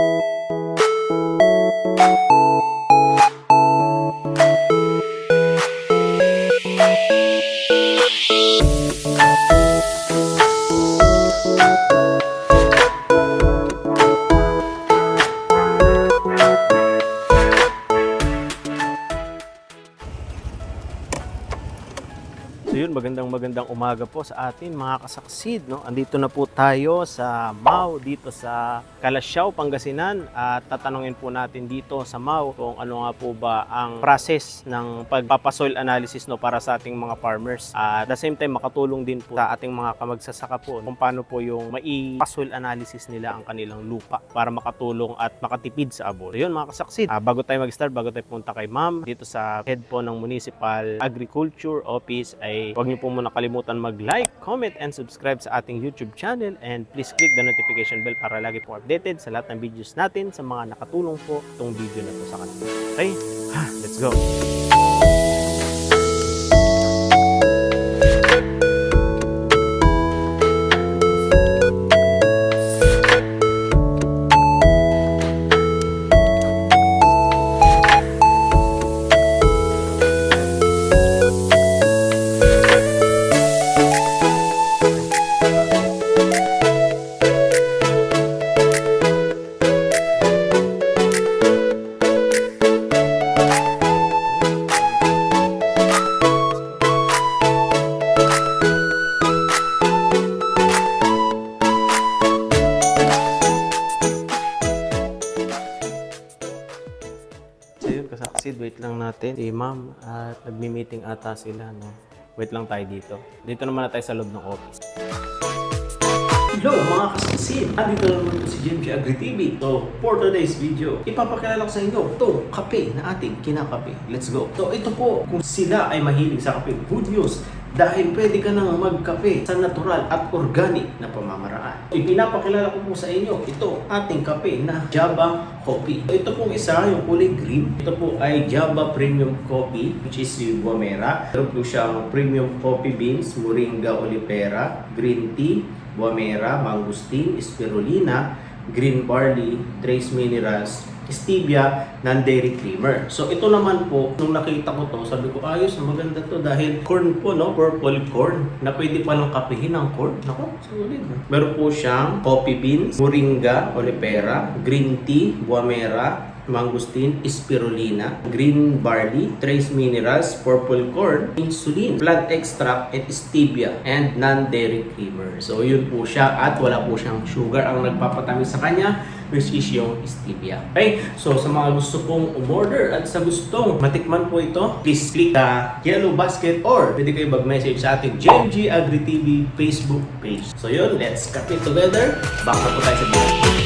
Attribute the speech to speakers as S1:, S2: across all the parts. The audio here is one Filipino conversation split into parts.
S1: Música magandang umaga po sa atin mga kasaksid. No? Andito na po tayo sa Mau, dito sa Calasiao, Pangasinan. At tatanungin po natin dito sa Mau kung ano nga po ba ang process ng pagpapasoil analysis no, para sa ating mga farmers. At the same time, makatulong din po sa ating mga kamagsasaka po kung paano po yung mai-soil analysis nila ang kanilang lupa para makatulong at makatipid sa abono. Yun mga kasaksid, ah, bago tayo mag-start, bago tayo punta kay ma'am, dito sa head po ng Municipal Agriculture Office ay huwag niyo po muna kalimutan mag-like, comment, and subscribe sa ating YouTube channel and please click the notification bell para lagi po updated sa lahat ng videos natin sa mga nakatulong po itong video na to sa kanila. Okay? Let's go! Wait lang natin. Si ma'am at nagmi-meeting ata sila, no? Wait lang tayo dito. Dito naman na tayo sa loob ng office.
S2: Hello mga kasaksin! Andito na naman po si Jim G. Agri TV. So, for today's video, ipapakilala ko sa inyo ito, kape na ating kinakape. Let's go! So, ito po, kung sila ay mahilig sa kape, good news! Dahil pwede ka nang magkape sa natural at organic na pamamaraan. Ipinapakilala ko po sa inyo ito, ating kape na Java Coffee. Ito pong isa, yung kulay green. Ito po ay Java Premium Coffee, which is yung Guamera. Meron po siyang Premium Coffee Beans, Moringa Olipera, Green Tea, Guamera, Mangustin, Spirulina, Green Barley, Trace Minerals, Stevia, non-dairy creamer. So ito naman po, nung nakita ko to, sabi ko, ayos, maganda to dahil corn po, no? Purple corn, na pwede palang kapihin ang corn. Nako, sulit. Meron po siyang coffee beans, moringa, olipera, green tea, guamera, mangustin, spirulina, green barley, trace minerals, purple corn, insulin, plant extract, and stevia, and non-dairy creamer. So, yun po siya at wala po siyang sugar ang nagpapatamis sa kanya which is yung stevia. Okay? So, sa mga gusto pong umorder at sa gustong matikman po ito, please click the yellow basket or pwede kayo mag-message sa ating JMG Agri TV Facebook page. So, yun. Let's cut it together. Back na po tayo sa video.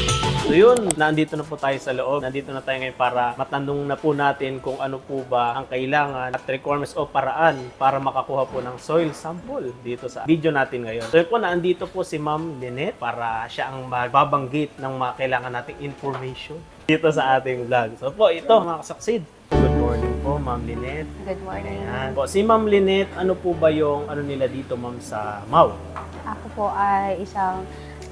S1: So yun, nandito na po tayo sa loob. Nandito na tayo ngayon para matanong na po natin kung ano po ba ang kailangan at requirements o paraan para makakuha po ng soil sample dito sa video natin ngayon. So yun po, nandito po si Ma'am Lynette para siya ang magbabanggit ng mga kailangan nating information dito sa ating vlog. So po, ito mga kasaksid. Good morning po, Ma'am Lynette.
S3: Good morning.
S1: Ayan. Po, si Ma'am Lynette, ano po ba yung ano nila dito, Ma'am, sa Mau?
S3: Ako po ay isang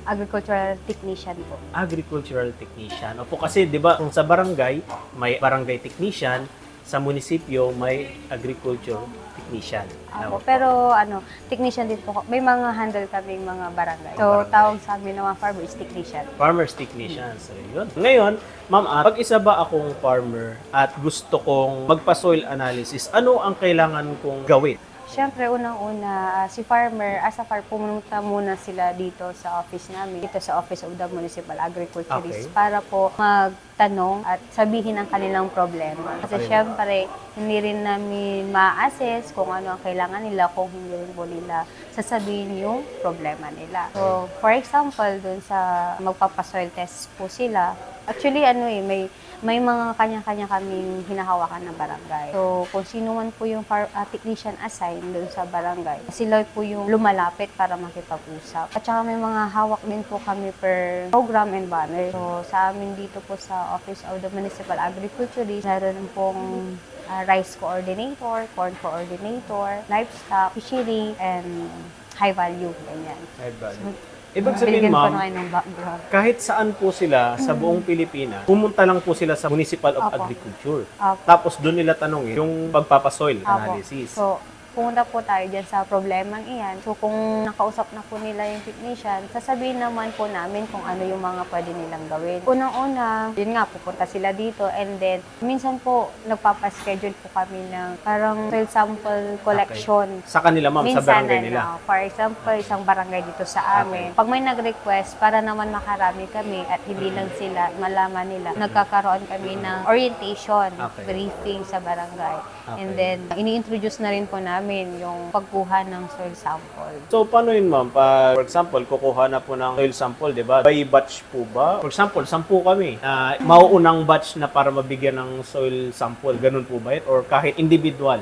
S3: agricultural technician po.
S1: agricultural technician. Opo kasi 'di ba kung sa barangay may barangay technician, sa munisipyo may agriculture technician.
S3: Ako, pero ano, technician din po. ko. May mga handle kaming mga barangay. So,
S1: Barangay.
S3: tawag sa amin ng mga farmer is technician.
S1: Farmers technician. So yun. Ngayon, ma'am, ah, pag isa ba akong farmer at gusto kong magpa-soil analysis, ano ang kailangan kong gawin?
S3: Siyempre, unang-una, ah, si farmer, as a farmer, pumunta muna sila dito sa office namin, dito sa Office of the Municipal Agriculturist,
S1: Okay.
S3: para po magtanong at sabihin ang kanilang problema. Kasi
S1: Okay.
S3: siyempre, hindi rin namin ma-assess kung ano ang kailangan nila, kung hindi rin po nila sasabihin yung problema nila. So, for example, dun sa magpapasoil test po sila, actually, ano eh, may may mga kanya-kanya kaming hinahawakan na barangay. So, kung sino man po yung far, uh, technician assigned doon sa barangay, sila po yung lumalapit para makipag-usap. At saka may mga hawak din po kami per program and banner. So, sa amin dito po sa Office of the Municipal Agriculturist, meron pong uh, rice coordinator, corn coordinator, livestock, fishery, and high value. Ganyan.
S1: Ibig sabihin,
S3: Bigyan ko
S1: ma'am,
S3: na kayo ng background.
S1: kahit saan po sila sa buong Pilipinas, pumunta lang po sila sa Municipal of
S3: Opo.
S1: Agriculture.
S3: Opo.
S1: Tapos doon nila tanongin yung pagpapasoil analysis.
S3: So, pumunta po tayo dyan sa problemang iyan. So kung nakausap na po nila yung technician, sasabihin naman po namin kung ano yung mga pwede nilang gawin. Unang-una, yun nga, pupunta sila dito and then minsan po nagpapaschedule po kami ng parang soil sample collection.
S1: Sa kanila, ma'am, sa
S3: Minsan,
S1: barangay
S3: ano,
S1: nila.
S3: for example, isang barangay dito sa amin, pag may nag-request, para naman makarami kami at hindi lang sila, malaman nila, nagkakaroon kami ng orientation,
S1: Okay.
S3: briefing sa barangay. And
S1: Okay.
S3: then, ini-introduce na rin po namin yung pagkuha ng soil sample.
S1: So, paano yun, ma'am? Pa, for example, kukuha na po ng soil sample, di ba? By batch po ba? For example, sampu kami. na mauunang batch na para mabigyan ng soil sample. Ganun po ba yun? Or kahit individual?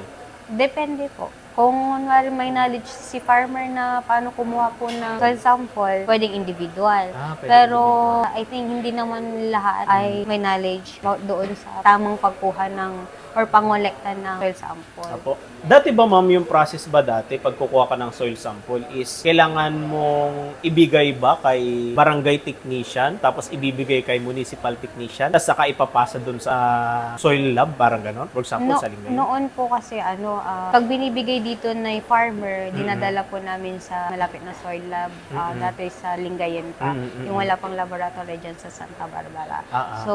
S3: Depende po. Kung kunwari may knowledge si farmer na paano kumuha po ng soil sample, pwedeng individual.
S1: Ah, pwedeng
S3: Pero I think hindi naman lahat ay may knowledge doon sa tamang pagkuha ng or pangolekta ng soil sample.
S1: Apo. Dati ba, ma'am, yung process ba dati, pag kukuha ka ng soil sample, is kailangan mong ibigay ba kay barangay technician, tapos ibibigay kay municipal technician, tapos saka ipapasa dun sa soil lab, parang ganon? For example,
S3: No,
S1: sa Lingayen.
S3: noon po kasi ano, ah, pag binibigay dito na farmer, dinadala po namin sa malapit na soil lab, ah, dati sa Lingayen pa, yung wala pang laboratory dyan sa Santa Barbara.
S1: Ah, ah.
S3: So,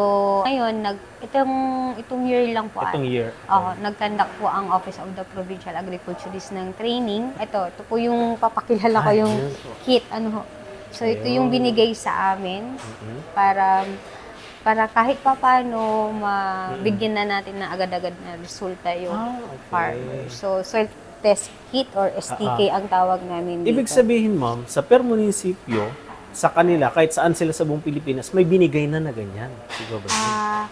S3: ngayon, nag, itong, itong year lang po,
S1: Itong year.
S3: Oo, nag-conduct po ang Office of the Provincial Agriculturist ng training. Ito, ito po yung papakilala ko
S1: Ay,
S3: yung
S1: po.
S3: kit. Ano ho. So, ito yung
S1: Ayun.
S3: binigay sa amin
S1: Mhm.
S3: para para kahit papano mabigyan na natin na agad-agad na resulta yung
S1: Ah, okay.
S3: farmer. So, soil test kit or STK ang tawag namin dito.
S1: Ibig sabihin, ma'am, sa per munisipyo, sa kanila, kahit saan sila sa buong Pilipinas, may binigay na na ganyan. Siguro ba?
S3: Ah,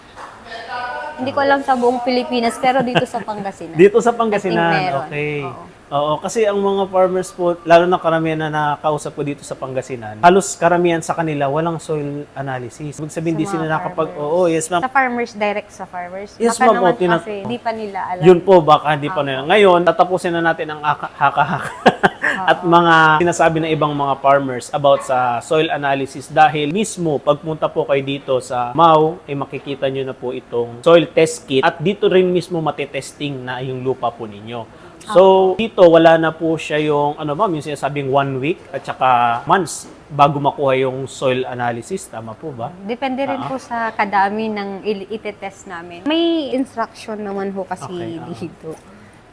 S3: hindi ko alam sa buong Pilipinas, pero dito sa Pangasinan.
S1: Dito sa
S3: I think
S1: Pangasinan,
S3: meron.
S1: okay.
S3: Oo.
S1: Oo, kasi ang mga farmers po, lalo na karamihan na nakausap ko dito sa Pangasinan, halos karamihan sa kanila walang soil analysis. Ibig sabihin,
S3: Sa
S1: di sila nakapag... Oo, yes ma'am.
S3: Sa farmers, direct sa farmers.
S1: Yes, ma'am. O, tina-
S3: kasi hindi pa nila alam.
S1: Yun po, baka hindi pa nila. Ngayon, tatapusin na natin ang aka- haka-haka at mga sinasabi ng ibang mga farmers about sa soil analysis dahil mismo pagpunta po kayo dito sa Mau, ay makikita nyo na po itong soil test kit at dito rin mismo matitesting na yung lupa po ninyo. So, dito wala na po siya yung ano ma'am, yung sinasabing one week at saka months bago makuha yung soil analysis. Tama po ba?
S3: Depende rin
S1: Ah.
S3: po sa kadami ng il- itetest namin. May instruction naman ho kasi
S1: Okay, ah.
S3: dito.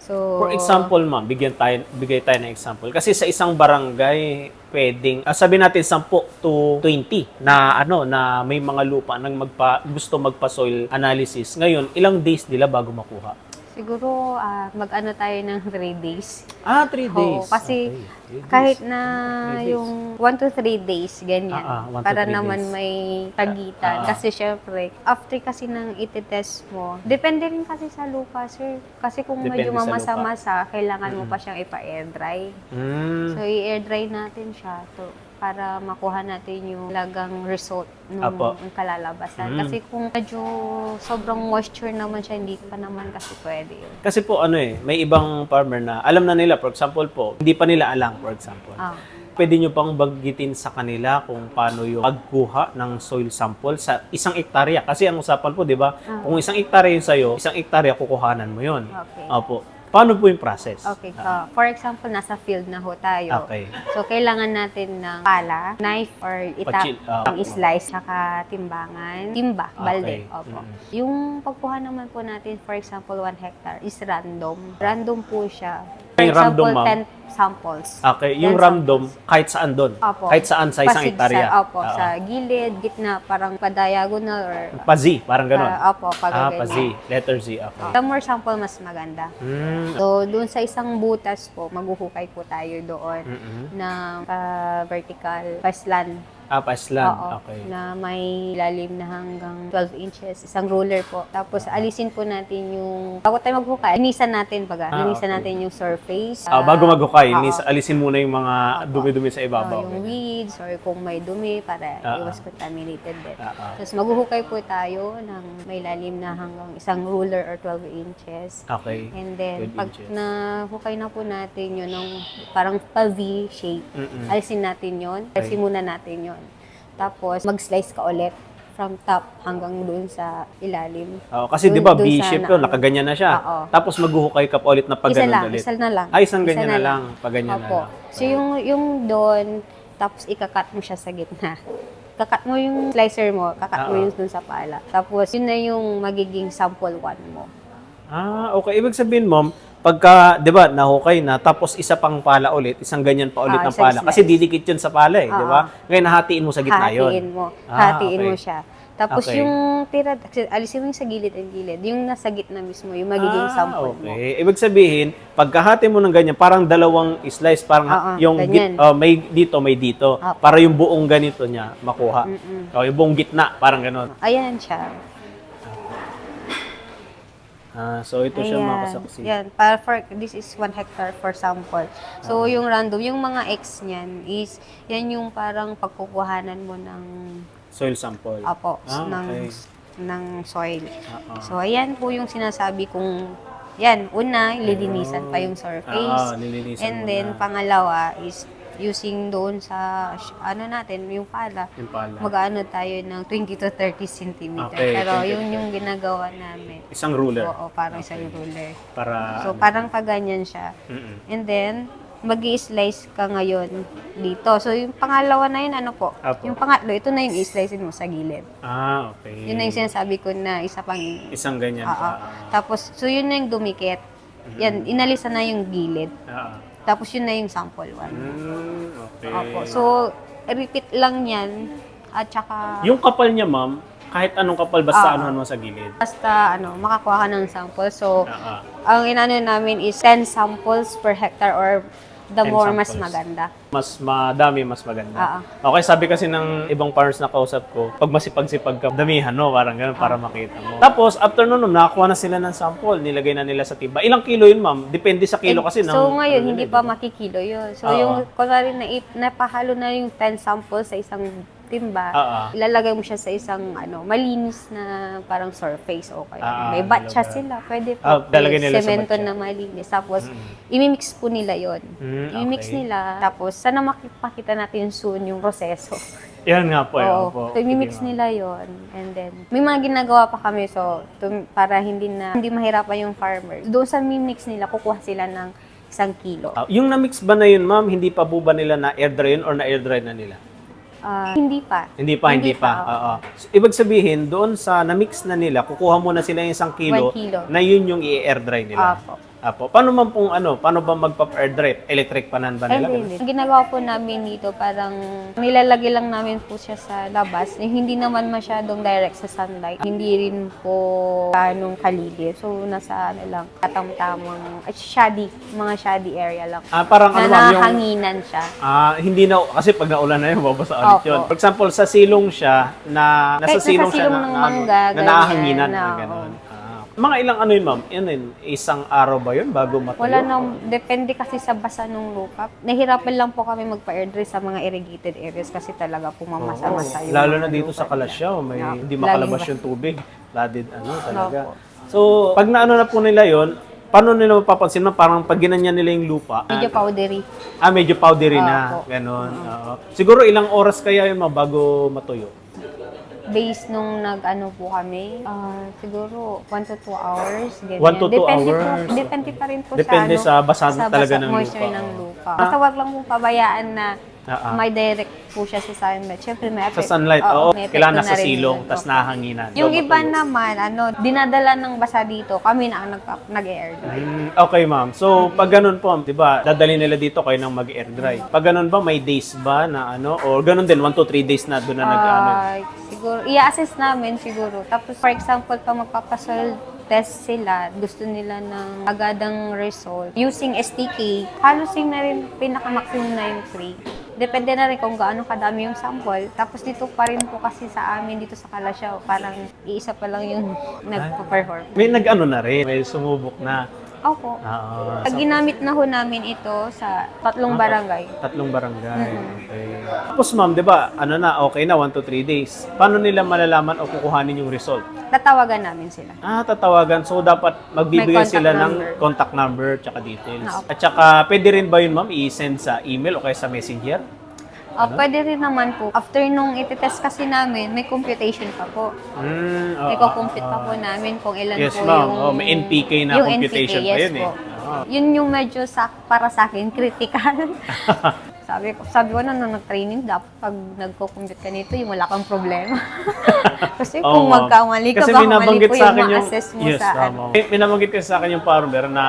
S3: So,
S1: For example, ma'am, bigyan tayo, bigay tayo ng example. Kasi sa isang barangay, pwedeng, uh, sabi natin 10 to 20 na ano na may mga lupa nang magpa, gusto magpa-soil analysis. Ngayon, ilang days nila bago makuha?
S3: Siguro ah, mag-ano tayo ng 3 days.
S1: Ah, 3
S3: Oo,
S1: days.
S3: kasi
S1: Okay, three.
S3: Kahit na
S1: Three days.
S3: yung 1 to 3 days, ganyan.
S1: Ah, ah, one to
S3: para
S1: three
S3: naman
S1: days.
S3: may tagitan.
S1: Ah, ah.
S3: Kasi syempre, after kasi ng itetest mo, depende rin kasi sa lupa, sir. Kasi kung
S1: Depende
S3: medyo
S1: sa
S3: mamasa-masa, kailangan mo pa siyang ipa-air dry.
S1: Mm.
S3: So, i-air dry natin siya to para makuha natin yung lagang result ng
S1: Apo.
S3: kalalabasan.
S1: Mm.
S3: Kasi kung medyo sobrang moisture naman siya, hindi pa naman kasi pwede yun.
S1: Kasi po ano eh, may ibang farmer na alam na nila, for example po, hindi pa nila alam, for example.
S3: Ah.
S1: Pwede nyo pang bagitin sa kanila kung paano yung pagkuha ng soil sample sa isang ektarya. Kasi ang usapan po, di ba?
S3: Ah.
S1: Kung isang ektarya yun sa'yo, isang ektarya kukuhanan mo yun.
S3: Okay.
S1: Opo. Paano po yung process?
S3: Okay. So, for example, nasa field na ho tayo.
S1: Okay.
S3: So, kailangan natin ng pala, knife, or ita,
S1: Pachil- ah,
S3: pang slice, saka timbangan, timba, balde.
S1: Okay.
S3: Opo.
S1: Mm.
S3: Yung pagkuha naman po natin, for example, 1 hectare is random. Random po siya. For
S1: Yung random,
S3: example,
S1: ma'am?
S3: 10 samples.
S1: Okay, yung
S3: 10
S1: random,
S3: samples.
S1: kahit saan doon.
S3: Opo.
S1: Kahit saan sa isang
S3: Pasigsa,
S1: ektarya.
S3: Opo,
S1: Oo.
S3: sa gilid, gitna, parang pa-diagonal or
S1: Pa-Z, parang ganon.
S3: pa- opo, pag
S1: ah,
S3: ganyan.
S1: pa-Z. Letter Z, okay.
S3: The more sample, mas maganda.
S1: Mm.
S3: So, doon sa isang butas po, maghuhukay po tayo doon
S1: Mm-mm.
S3: ng ah, vertical paslan.
S1: Ah, paslan.
S3: Oo,
S1: Okay.
S3: na may lalim na hanggang 12 inches. Isang ruler po. Tapos, alisin po natin yung, bago tayo maghukay, linisan natin, baga,
S1: Ah,
S3: linisan
S1: okay.
S3: natin yung surface.
S1: Ah, bago maghukay,
S3: oo.
S1: nis- alisin muna yung mga dumi-dumi sa ibabaw.
S3: yung weeds or kung may dumi para
S1: Ah,
S3: iwas contaminated din.
S1: Ah.
S3: Tapos maghuhukay po tayo ng may lalim na hanggang isang ruler or 12 inches.
S1: Okay.
S3: And then,
S1: 12
S3: pag
S1: inches.
S3: nahukay na po natin yun ng parang pa-V shape,
S1: Mm-mm.
S3: alisin natin yun.
S1: Okay.
S3: Alisin muna natin yun. Tapos, mag-slice ka ulit. From top hanggang doon sa ilalim.
S1: Oo, kasi di ba B-shape
S3: na-
S1: yun, nakaganyan na siya.
S3: Oo.
S1: Tapos maghuhukay ka pa ulit na pag
S3: isa
S1: ganun
S3: lang,
S1: ulit.
S3: isa na lang.
S1: Ay, isang
S3: Isa
S1: ganyan na lang. Pag ganyan na
S3: Opo.
S1: lang.
S3: So yung yung doon, tapos ikakat mo siya sa gitna. Kakat mo yung slicer mo, kakat mo yung dun sa pala. Tapos yun na yung magiging sample one mo.
S1: Ah, okay. Ibig sabihin, ma'am, pagka, di ba, nahukay na, tapos isa pang pala ulit, isang ganyan pa ulit
S3: Ah,
S1: ng pala. Kasi didikit yun sa pala eh, di ba? Ngayon, nahatiin mo sa gitna yun.
S3: Hatiin mo.
S1: Ah,
S3: hatiin
S1: okay.
S3: mo siya. Tapos
S1: Okay.
S3: yung tira, alisin mo yung sa gilid and gilid. Yung nasa gitna mismo, yung magiging
S1: Ah,
S3: sample mo.
S1: okay. Ibig sabihin, pagkahati mo ng ganyan, parang dalawang slice, parang
S3: Oo,
S1: yung
S3: ganyan.
S1: git, oh, may dito, may dito.
S3: Opo.
S1: Para yung buong ganito niya makuha.
S3: Mm-mm.
S1: O, yung buong gitna, parang ganon.
S3: Ayan siya.
S1: Ah, so ito siya mga kasaksi.
S3: Yan. Para for, this is 1 hectare for sample. So,
S1: Ah.
S3: yung random, yung mga X niyan is, yan yung parang pagkukuhanan mo ng,
S1: Soil sample.
S3: apo,
S1: Ah,
S3: ng,
S1: okay.
S3: ng soil.
S1: Oo.
S3: So, ayan po yung sinasabi kong, yan, una, lilinisan pa yung surface.
S1: Ah, lilinisan
S3: And
S1: muna.
S3: then, pangalawa is using doon sa, ano natin, yung pala,
S1: Yung pala.
S3: mag-ano tayo ng 20 to 30 centimeter.
S1: Okay,
S3: Pero
S1: 20 to
S3: yun yung ginagawa namin.
S1: Isang ruler.
S3: Oo, parang isang ruler.
S1: Para,
S3: So, parang paganyan siya.
S1: Mm-mm.
S3: And then, mag slice ka ngayon dito. So, yung pangalawa na yun, ano po?
S1: Apo.
S3: Yung pangatlo, ito na yung i-slice mo sa gilid.
S1: Ah, okay.
S3: Yun na yung sinasabi ko na isa pang...
S1: Isang ganyan
S3: Oo.
S1: pa.
S3: Tapos, so yun na yung dumikit. Yan, inalisan na yung gilid.
S1: Ah.
S3: Tapos, yun na yung sample one.
S1: Mm, okay.
S3: Opo. So, repeat lang yan. At saka,
S1: Yung kapal niya, ma'am, kahit anong kapal, basta
S3: Oo.
S1: anuhan mo sa gilid.
S3: basta, ano, makakuha ka ng sample. So,
S1: Ah, ah.
S3: ang inano namin is 10 samples per hectare or the
S1: 10
S3: more mas
S1: samples.
S3: maganda.
S1: Mas madami, mas maganda.
S3: Oo.
S1: Okay, sabi kasi ng ibang partners na kausap ko, pag masipag-sipag ka, damihan, no? Parang ganun, para makita mo. Tapos, after nun, ma'am, nakakuha na sila ng sample, nilagay na nila sa timba. Ilang kilo yun, ma'am? Depende sa kilo
S3: And
S1: kasi. ng-
S3: so ngayon,
S1: ano
S3: hindi
S1: nila,
S3: pa
S1: di ba?
S3: makikilo yun. So
S1: Oo.
S3: yung, kunwari na napahalo na yung 10 samples sa isang timba,
S1: Oo.
S3: ilalagay mo siya sa isang ano malinis na parang surface o kaya
S1: Ah,
S3: may batcha sila. Pwede po.
S1: Ah, dalagay
S3: may
S1: nila sa
S3: semento
S1: batcha.
S3: na malinis. Tapos, imimix po nila yon
S1: Mm,
S3: Imimix
S1: okay.
S3: nila. Tapos, sana makipakita natin soon yung proseso.
S1: Yan nga po, yun po.
S3: Oo. So, imimix
S1: Sige, ma'am.
S3: nila yon And then, may mga ginagawa pa kami. So, tum- para hindi na, hindi mahirapan yung farmer. Doon sa mimix nila, kukuha sila ng isang kilo.
S1: Ah, yung na-mix ba na yun, ma'am, hindi pa po ba nila na air dry yun or na air dry na nila?
S3: Ah, hindi pa.
S1: Hindi pa, hindi,
S3: Hindi
S1: pa.
S3: pa, oo.
S1: So, ibig sabihin, doon sa na-mix na nila, kukuha muna sila yung isang kilo,
S3: One kilo.
S1: na yun yung i-air dry nila.
S3: Apo.
S1: Apo. Paano man pong ano, paano ba magpa-air dry? Electric panan ba nila?
S3: hindi. Ang ginagawa po namin dito, parang nilalagay lang namin po siya sa labas. Eh, Hindi naman masyadong direct sa sunlight. Hindi rin po anong kalili. So, nasa ano lang, katam-tamang, at shady, mga shady area lang.
S1: Ah, parang
S3: na
S1: ano ma'am, yung...
S3: nahanginan siya.
S1: Ah, hindi na, kasi pag naulan na yun, babasa ulit
S3: Opo.
S1: yun. For example, sa silong siya, na nasa
S3: Kahit nasa
S1: silong siya
S3: silong
S1: na,
S3: ng
S1: na,
S3: mangga,
S1: na naahanginan,
S3: ganyan,
S1: na,
S3: na,
S1: gano'n. Ah. Mga ilang ano yun, ma'am? Yun yun, isang araw ba yun bago matuyo?
S3: Wala nang, depende kasi sa basa ng lupa. Nahirapan lang po kami magpa-air dry sa mga irrigated areas kasi talaga pumamasa-masa
S1: Oo.
S3: yung
S1: Lalo
S3: mga
S1: na dito
S3: lupa
S1: sa
S3: nila.
S1: Kalasyaw, may
S3: Yeah.
S1: hindi makalabas
S3: ba-
S1: yung tubig. Flooded ano talaga.
S3: Opo.
S1: So, pag naano na po nila yon, paano nila mapapansin na parang pag ginanyan nila yung lupa,
S3: Medyo powdery.
S1: ah, medyo powdery na.
S3: Opo.
S1: Ganon. oo. Siguro ilang oras kaya yun ma'am, bago matuyo?
S3: Base nung nag-ano po kami, ah, siguro 1 to 2 hours. Ganyan.
S1: One to two
S3: depende
S1: hours.
S3: Po, depende pa rin po
S1: Depende
S3: sa,
S1: sa basa
S3: ano,
S1: talaga
S3: basa-
S1: ng
S3: moisture
S1: lupa.
S3: ng lupa.
S1: Ah.
S3: Basta wag lang po pabayaan na
S1: Ah.
S3: may direct po siya sa sunlight. Siyempre may
S1: Sa
S3: effect.
S1: sunlight,
S3: Oo,
S1: oo.
S3: may
S1: Kailangan
S3: na rin
S1: silong,
S3: Opo.
S1: nahanginan.
S3: Yung iba naman, ano, dinadala ng basa dito, kami na ang nag- nag-air dry.
S1: Mm, okay, ma'am. So, pag ganun po, 'di ba? Dadali nila dito kayo ng mag-air dry. Pag ganun ba, may days ba na ano or ganun din 1 to 3 days na doon na nag-ano?
S3: Ah, siguro, i-assess namin siguro. Tapos, for example, pag magpapasoil test sila, gusto nila ng agadang result. Using STK, halos yun na rin pinaka-maximum na yung 3. Depende na rin kung gaano kadami yung sample. Tapos dito pa rin po kasi sa amin, dito sa Kalasyaw, parang iisa pa lang yung nagpo-perform.
S1: May nag-ano na rin, may sumubok na.
S3: Opo.
S1: Oo.
S3: Pag ginamit na ho namin ito sa tatlong barangay,
S1: Tatlong barangay. Okay. Tapos ma'am, 'di ba? Ano na, okay na 1 to 3 days. Paano nila malalaman o kukuhanin yung result?
S3: tatawagan namin sila.
S1: Ah, tatawagan. So dapat magbibigay
S3: May contact
S1: sila ng
S3: number.
S1: contact number tsaka details.
S3: Ah, okay.
S1: At saka pwede rin ba yun ma'am i-send sa email o kaya sa messenger?
S3: Ah, pwede rin naman po. After nung ititest kasi namin, may computation pa po.
S1: Mm,
S3: May
S1: oo,
S3: compute pa po namin kung ilan
S1: Yes,
S3: po yung...
S1: Oh, may NPK na
S3: yung
S1: computation
S3: NPK,
S1: pa
S3: yes
S1: yun eh. Oo.
S3: Yun yung medyo sa, para sa akin, critical. sabi ko, sabi ko na nung nag-training, dapat pag nagko-compute ka nito, yung wala kang problema. Kasi
S1: Oo,
S3: kung magkamali ka,
S1: Kasi
S3: baka mali po yung ma-assess mo
S1: yes,
S3: sa
S1: tama.
S3: ano.
S1: Binabanggit kasi sa akin yung farmer na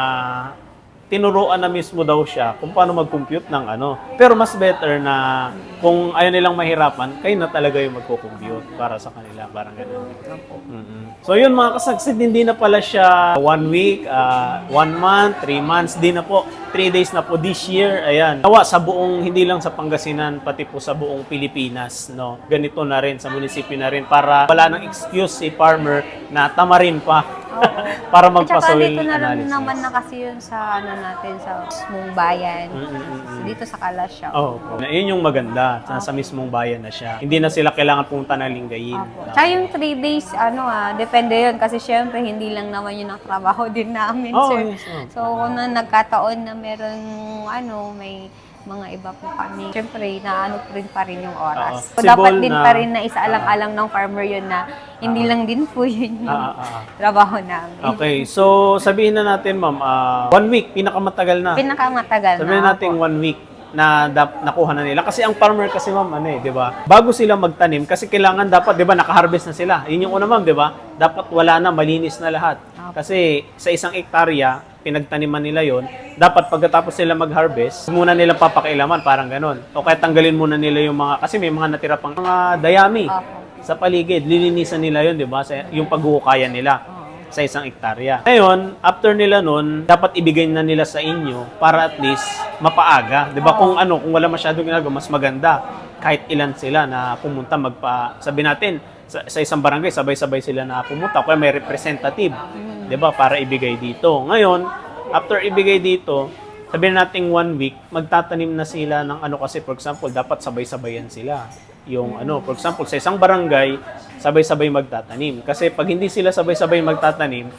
S1: tinuruan na mismo daw siya kung paano mag-compute ng ano. Pero mas better na kung ayaw nilang mahirapan, kayo na talaga yung magko-compute para sa kanila. Parang ganun. Mm-mm. So yun mga kasagsid, hindi na pala siya one week, ah, one month, three months, di na po. Three days na po this year. Ayan. Nawa sa buong, hindi lang sa Pangasinan, pati po sa buong Pilipinas. No? Ganito na rin, sa munisipyo na rin, para wala nang excuse si farmer na tamarin pa. Para
S3: At saka
S1: magpa-soil
S3: dito na rin
S1: analysis.
S3: naman na kasi yun sa ano natin, sa mismong bayan.
S1: Mm-mm-mm.
S3: Dito sa Kalasyaw.
S1: Oo. po. Na yun yung maganda. Nasa mismong bayan na siya. Hindi na sila kailangan pumunta ng linggayin.
S3: Opo. Tsaka yung three days, ano ah, depende yun. Kasi syempre, hindi lang naman yun ang trabaho din namin,
S1: Oo,
S3: sir.
S1: yes, oo.
S3: So, kung na nagkataon na meron, ano, may mga iba po kami. Syempre, naano po rin pa rin yung oras.
S1: Oo.
S3: So, dapat din
S1: na-
S3: pa rin na isaalang-alang ng farmer yun na hindi lang din po yun yung
S1: Ah, ah, ah.
S3: trabaho namin.
S1: Okay, so sabihin na natin ma'am, ah, one week, pinakamatagal na.
S3: Pinakamatagal
S1: Sabihin
S3: na
S1: natin one week na dap, nakuha na nila. Kasi ang farmer kasi ma'am, ano eh, di ba? Bago sila magtanim, kasi kailangan dapat, di ba, nakaharvest na sila. Yun yung una ma'am, di ba? Dapat wala na, malinis na lahat. Kasi sa isang ektarya, pinagtaniman nila yon dapat pagkatapos sila mag-harvest, muna nila papakailaman, parang ganon. O kaya tanggalin muna nila yung mga, kasi may mga natira pang mga dayami sa paligid. Lilinisan nila yon di ba? Sa, yung paghuhukayan nila sa isang ektarya. Ngayon, after nila nun, dapat ibigay na nila sa inyo para at least mapaaga. 'Di ba? Kung ano, kung wala masyadong ginagawa, mas maganda kahit ilan sila na pumunta magpa sabi natin sa, sa isang barangay sabay-sabay sila na pumunta kaya may representative, 'di ba? Para ibigay dito. Ngayon, after ibigay dito, sabihin natin one week, magtatanim na sila ng ano kasi for example, dapat sabay-sabayan sila. Yung ano, for example, sa isang barangay, sabay-sabay magtatanim. Kasi pag hindi sila sabay-sabay magtatanim,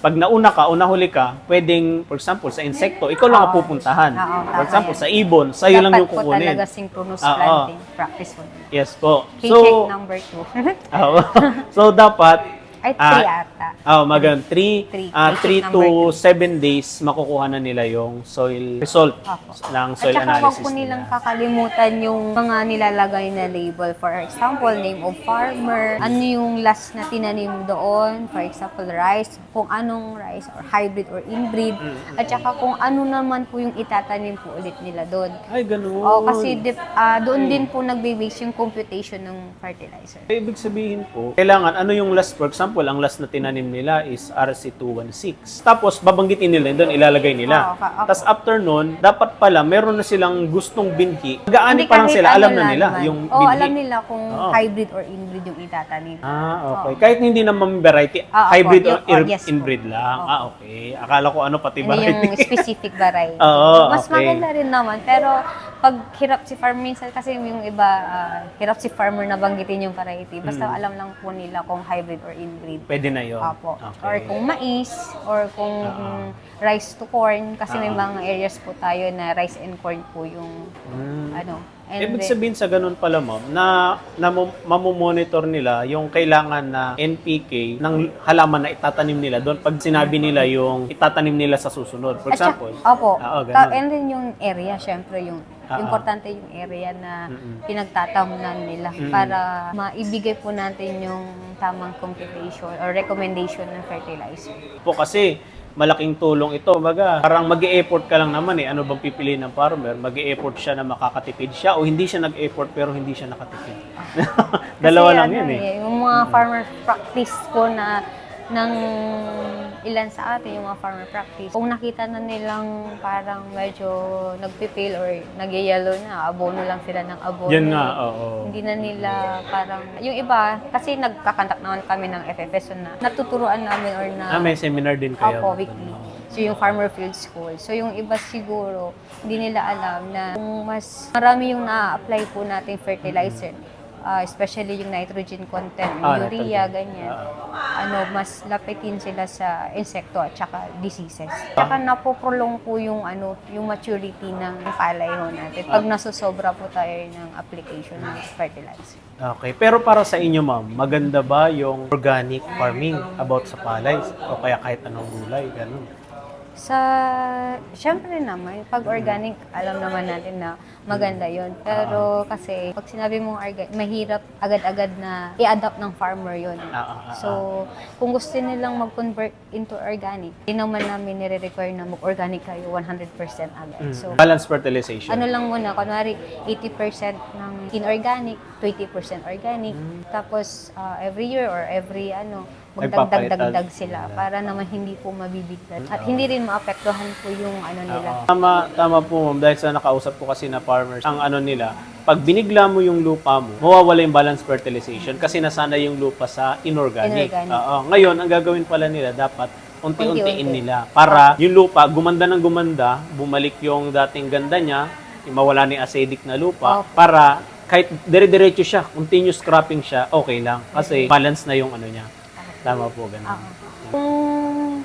S1: pag nauna ka o nahuli ka, pwedeng, for example, sa insekto, ikaw lang ang pupuntahan.
S3: Oo, tama
S1: For example,
S3: yan.
S1: sa ibon, sa'yo lang
S3: Dapat
S1: yung
S3: po
S1: kukunin.
S3: talaga synchronous
S1: Oo.
S3: planting practice po.
S1: Yes po.
S3: Paycheck number two.
S1: Oo. so, dapat,
S3: Ay,
S1: Ah,
S3: three ata.
S1: Oh, magan 3
S3: Three.
S1: ah
S3: Paycheck
S1: 3
S3: number
S1: to 7 days makukuha na nila yung soil result
S3: Opo.
S1: ng
S3: At
S1: soil
S3: saka huwag
S1: analysis
S3: po nilang
S1: nila.
S3: kakalimutan yung mga nilalagay na label. For example, name of farmer, ano yung last na tinanim doon, for example, rice, kung anong rice or hybrid or inbreed,
S1: Mm.
S3: at saka kung ano naman po yung itatanim po ulit nila doon.
S1: Ay, ganun.
S3: O kasi dip, ah, doon din po nagbe-base yung computation ng fertilizer.
S1: Ibig sabihin po, kailangan, ano yung last, for example, ang last na tinanim nila is RC216. Tapos, babanggitin nila, doon ilalagay nila.
S3: Oo, ka- ako.
S1: Tapos, after nun, dapat pala, meron na silang gustong binhi. Gaani pa lang sila,
S3: ano
S1: alam na nila
S3: naman.
S1: yung binhi.
S3: alam nila kung
S1: Oo.
S3: hybrid or inbreed yung itatanim.
S1: Ah, okay. Kahit hindi naman variety,
S3: opo.
S1: hybrid or
S3: oh,
S1: ir-
S3: yes po.
S1: inbreed lang.
S3: Opo.
S1: Ah, okay. Akala ko ano pati variety.
S3: yung specific variety.
S1: Oo,
S3: Mas
S1: okay.
S3: maganda rin naman. Pero pag hirap si farmer, minsan kasi yung iba, ah, hirap si farmer na banggitin yung variety. Basta
S1: Mm.
S3: alam lang po nila kung hybrid or inbreed.
S1: Pwede na yun.
S3: Apo.
S1: Okay.
S3: Or kung mais, or kung
S1: Oo.
S3: rice to corn. Kasi may
S1: Oo.
S3: mga areas po tayo na rice and corn po yung
S1: Mm.
S3: ano. And
S1: Ibig
S3: then-
S1: sabihin sa ganun pala, ma'am, na, na mamomonitor nila yung kailangan na NPK ng halaman na itatanim nila doon pag sinabi nila yung itatanim nila sa susunod. For
S3: At
S1: example,
S3: opo.
S1: Oo, ganun.
S3: Ta- and then yung area, syempre, yung
S1: Ah, ah.
S3: importante yung area na
S1: Mm-mm.
S3: pinagtatamunan nila
S1: Mm-mm.
S3: para maibigay po natin yung tamang computation or recommendation ng fertilizer.
S1: po kasi malaking tulong ito. Baga, parang mag effort ka lang naman eh. Ano bang pipiliin ng farmer? mag effort siya na makakatipid siya o hindi siya nag-effort pero hindi siya nakatipid. Dalawa
S3: Kasi
S1: lang
S3: ano
S1: yun eh.
S3: Yung mga farmer practice po na ng ilan sa atin, yung mga farmer practice, kung nakita na nilang parang medyo nagpipil or nagyayalo na, abono lang sila ng abono.
S1: Yan nga, oo.
S3: Hindi na nila parang, yung iba, kasi nagkakantak naman kami ng FFS so na natuturuan namin or na
S1: Ah, may seminar din kayo.
S3: Opo, weekly. So, yung Farmer Field School. So, yung iba siguro, hindi nila alam na kung mas marami yung na-apply po nating fertilizer, ah, especially yung nitrogen content,
S1: Ah,
S3: urea,
S1: nitrogen.
S3: ganyan.
S1: Ah.
S3: Ano, mas lapitin sila sa insekto at saka diseases. Tsaka napoprolong po yung ano, yung maturity ng palay ho natin pag nasusobra po tayo ng application ng fertilizer.
S1: Okay. Pero para sa inyo, ma'am, maganda ba yung organic farming about sa palay? O kaya kahit anong gulay, ganun?
S3: Sa, syempre naman, pag organic, alam naman natin na maganda yon Pero kasi, pag sinabi mong organic, mahirap agad-agad na i-adapt ng farmer yon
S1: Ah, ah, ah, ah.
S3: So, kung gusto nilang mag-convert into organic, hindi naman namin nire-require na mag-organic kayo 100% agad.
S1: Mm.
S3: So,
S1: Balanced fertilization.
S3: ano lang muna, kunwari 80% ng inorganic, 20% organic,
S1: Mm.
S3: tapos ah, every year or every ano. Magdagdag-dagdag sila para naman hindi po mabibigyan. At hindi rin maapektuhan po yung ano nila.
S1: Oo. Tama, tama po ma'am. Dahil sa nakausap ko kasi na farmers, ang ano nila, pag binigla mo yung lupa mo, mawawala yung balanced fertilization kasi nasana yung lupa sa inorganic.
S3: Inorganic.
S1: Oo. Ngayon, ang gagawin pala nila, dapat unti-untiin
S3: Unti-unti.
S1: nila para yung lupa gumanda ng gumanda, bumalik yung dating ganda niya, mawala ni acidic na lupa,
S3: Opo.
S1: para kahit dire-diretso siya, continuous cropping siya, okay lang. Kasi balance na yung ano niya. Tama po, ganun.
S3: Oo. Kung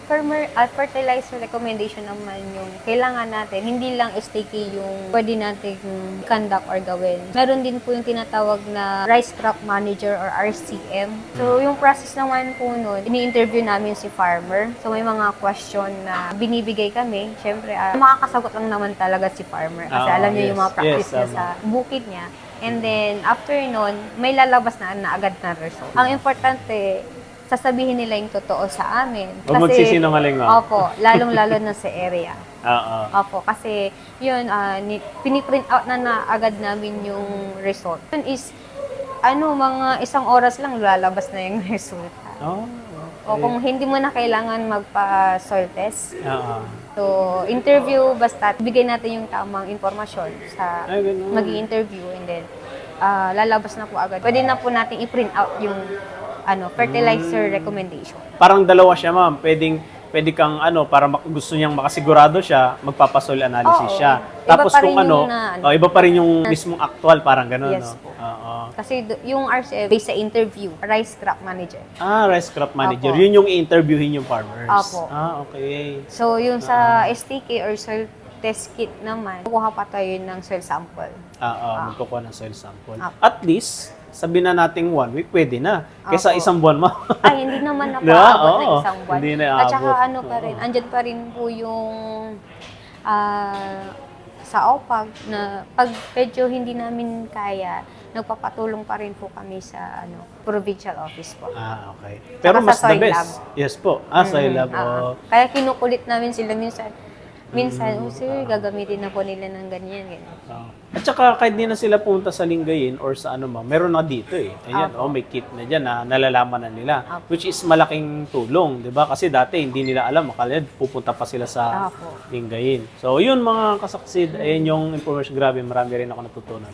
S3: farmer, at fertilizer recommendation naman yung kailangan natin, hindi lang STK yung pwede natin conduct or gawin. Meron din po yung tinatawag na Rice Crop Manager or RCM. So, yung process naman po nun, ini-interview namin si farmer. So, may mga question na binibigay kami. Siyempre, ah, makakasagot lang naman talaga si farmer. Kasi
S1: Oo,
S3: alam niyo yung
S1: yes.
S3: mga practice
S1: Yes,
S3: niya
S1: tama.
S3: sa bukid niya. And then, after nun, may lalabas na, na agad na result. Ang importante, sasabihin nila yung totoo sa amin.
S1: Huwag magsisinungaling, ma'am.
S3: Opo, lalong-lalo na sa area.
S1: Oo.
S3: Opo, kasi yun, ah, ni, piniprint out na na agad namin yung result. Yun is, ano, mga isang oras lang lalabas na yung resulta.
S1: Oh,
S3: O kung hindi mo na kailangan magpa-soil test,
S1: Oo.
S3: So, interview, basta bigay natin yung tamang informasyon sa mag interview and then ah, lalabas na po agad. Pwede na po natin i-print out yung ano, fertilizer
S1: Hmm.
S3: recommendation.
S1: Parang dalawa siya, ma'am. Pwedeng pwede kang ano para mak- gusto niyang makasigurado siya, magpapasoil analysis
S3: Oo.
S1: siya.
S3: Iba
S1: Tapos
S3: pa
S1: kung
S3: rin
S1: ano,
S3: yung na- ano.
S1: oh, iba pa rin yung mismong actual parang gano'n,
S3: Yes
S1: no?
S3: po.
S1: Oo.
S3: Kasi do- yung RCF, based sa interview, rice crop manager.
S1: Ah, rice crop manager.
S3: Opo.
S1: Yun yung i-interviewin yung farmers.
S3: Opo.
S1: Ah, okay.
S3: So, yung sa STK or soil test kit naman, kukuha pa tayo ng soil sample.
S1: Ah, ah, magkukuha ng soil sample.
S3: Opo.
S1: At least, sabi na nating one week, pwede na. Kaysa
S3: Opo.
S1: isang buwan mo.
S3: Ay, hindi naman napaabot ng
S1: Oo.
S3: isang buwan.
S1: Hindi na
S3: At saka
S1: aabot.
S3: ano pa rin, andyan pa rin po yung ah, sa OPAG na pag medyo hindi namin kaya, nagpapatulong pa rin po kami sa ano provincial office po.
S1: ah, okay. Pero
S3: Saka sa
S1: mas the
S3: soil
S1: best.
S3: lab.
S1: Yes po. Ah, soil
S3: Mm,
S1: lab.
S3: ah,
S1: oo.
S3: Kaya kinukulit namin sila minsan. Minsan,
S1: Mm,
S3: oh sir, gagamitin na po nila ng ganyan, ganyan.
S1: Oo. At saka kahit di na sila punta sa Lingayen or sa ano ma, meron na dito eh. Ayan,
S3: Apo.
S1: oh, may kit na dyan na nalalaman na nila.
S3: Apo.
S1: Which is malaking tulong, di ba? Kasi dati hindi nila alam, akala pupunta pa sila sa
S3: Apo.
S1: Lingayen. So, yun mga kasaksid, ayan yung information. Grabe, marami rin ako natutunan.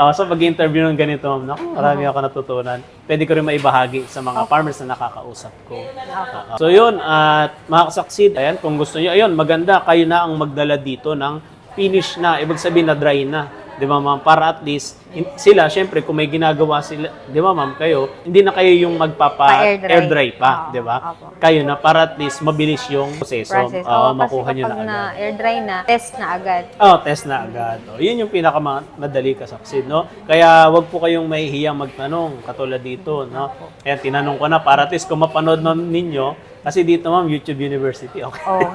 S1: Oh, so, pag-interview ng ganito, ma'am, naku, marami ako natutunan. Pwede ko rin maibahagi sa mga farmers na nakakausap ko.
S3: Apo.
S1: So yun, at mga kasaksid, ayan, kung gusto niyo, ayun, maganda, kayo na ang magdala dito ng finish na, ibig sabihin na dry na. Di ba ma'am? Para at least, in- sila, syempre, kung may ginagawa sila, di ba ma'am, kayo, hindi na kayo yung magpapa-air
S3: Pa-air dry.
S1: dry. pa,
S3: Oo,
S1: di ba?
S3: opo.
S1: Kayo na, para at least mabilis yung proseso.
S3: Process.
S1: Oo,
S3: kasi
S1: makuha nyo na agad.
S3: na air dry na, test na agad.
S1: Oh, test na agad. Oh, yun yung pinakamadali kasaksid, no? Kaya wag po kayong mahihiyang magtanong katulad dito, no? Kaya tinanong ko na para at least kung mapanood na ninyo, kasi dito ma'am, YouTube University, okay.
S3: Oo.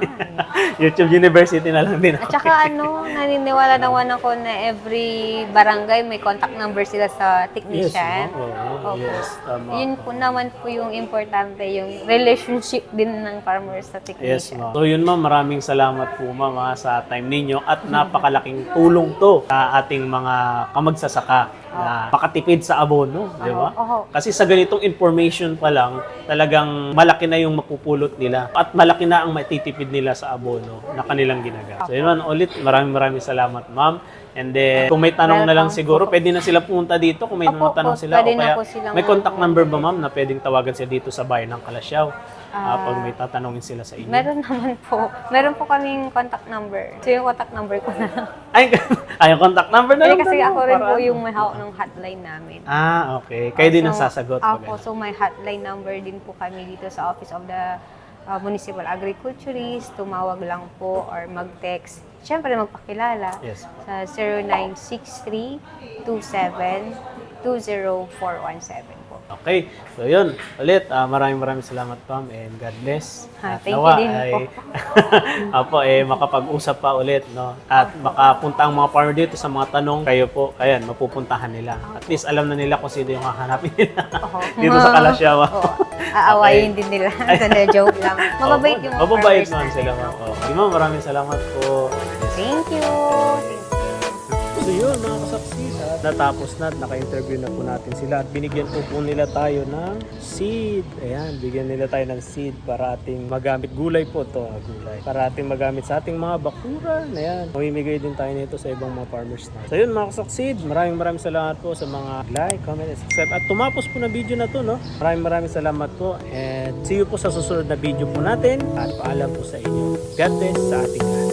S1: YouTube University na lang din
S3: At
S1: ako.
S3: saka ano, naniniwala naman ako na every barangay may contact number sila sa
S1: Yes,
S3: technician.
S1: ma'am. Oo,
S3: Opo.
S1: yes, tama.
S3: Yun po naman po yung importante, yung relationship din ng farmer sa
S1: Yes,
S3: technician.
S1: ma'am. So yun ma'am, maraming salamat po ma'am ha, sa time ninyo at napakalaking tulong to sa ating mga kamagsasaka na makatipid sa abono, di ba?
S3: Oo.
S1: Kasi sa ganitong information pa lang, talagang malaki na yung mapupulot nila at malaki na ang matitipid nila sa abono na kanilang ginagamit. So yun man, ulit, maraming maraming salamat ma'am. And then, kung may tanong na lang
S3: Welcome
S1: siguro, pwede na sila pumunta dito kung may
S3: Opo,
S1: mga tanong
S3: opo,
S1: sila.
S3: pwede
S1: o
S3: na
S1: kaya,
S3: po silang
S1: may contact
S3: mag-
S1: number ba ma'am na pwedeng tawagan sila dito sa bayan ng Kalasyaw? Ah. pag may tatanungin sila sa inyo?
S3: Meron naman po. Meron po kaming contact number. So yung contact number ko na lang.
S1: Ay, ay, yung contact number na
S3: Kasi
S1: lang.
S3: kasi
S1: daw,
S3: ako rin po yung may hawak ng hotline namin.
S1: Ah, okay. Kayo din ang sasagot.
S3: Ako, so may hotline number din po kami dito sa Office of the uh, Municipal Agriculturist. Tumawag lang po or mag-text. Siyempre, magpakilala
S1: Yes.
S3: sa 0963-27-20417 po.
S1: Okay. So, yun. Ulit, ah, maraming maraming salamat, Pam, and God bless.
S3: Ha,
S1: At
S3: thank you
S1: nawa
S3: din
S1: ay,
S3: po.
S1: Apo, eh, makapag-usap pa ulit, no? At makapunta ang mga farmer dito sa mga tanong, kayo po, ayan, mapupuntahan nila. At least alam na nila kung sino yung hahanapin nila dito sa Kalasyawa.
S3: Oo. Aawayin din nila. Hindi, joke lang. Mababait yung mga
S1: Mababait
S3: farmers
S1: naman sila, ma'am. Okay, ma'am, maraming salamat po.
S3: Thank you. Thank you.
S1: So yun mga kasaksid, at natapos na at naka-interview na po natin sila at binigyan po po nila tayo ng seed. Ayan, bigyan nila tayo ng seed para ating magamit. Gulay po to, ah, gulay. Para ating magamit sa ating mga bakuran. Ayan, mamimigay din tayo nito sa ibang mga farmers na. So yun mga kasaksid, maraming maraming salamat po sa mga like, comment, and subscribe. At tumapos po na video na to, no? Maraming maraming salamat po and see you po sa susunod na video po natin at paalam po sa inyo. God bless sa ating